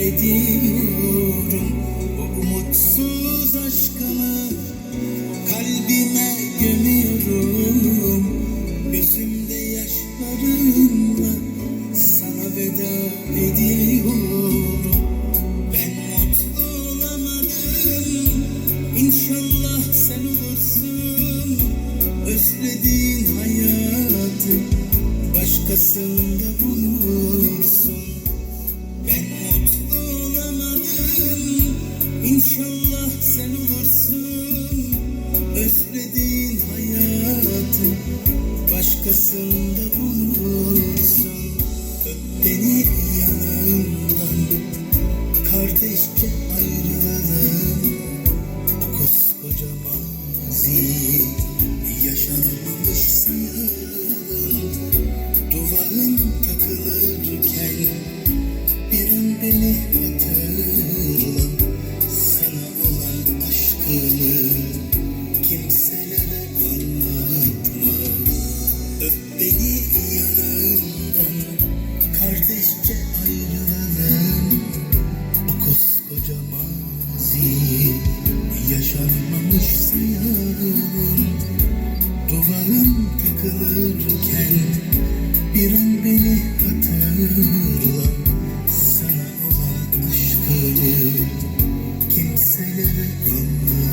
ediyorum. O umutsuz aşkımı kalbime gömüyorum. Gözümde yaşlarımla sana veda ediyorum. Ben mutlu olamadım. İnşallah sen olursun. Özlediğin hayatı başkasında bulursun. Ben sen olursun Özlediğin hayatı başkasında bulursun. Öp yanından Kardeşçe ayrılalım O koskoca mazi Yaşanmamış sayalım Duvarın kimselere anlatma Öp beni yanımdan Kardeşçe ayrılalım O koskoca maziyi Yaşanmamış sayalım Duvarım takılırken Bir an beni hatırla. Sana olan aşkımı Kimselere anlatma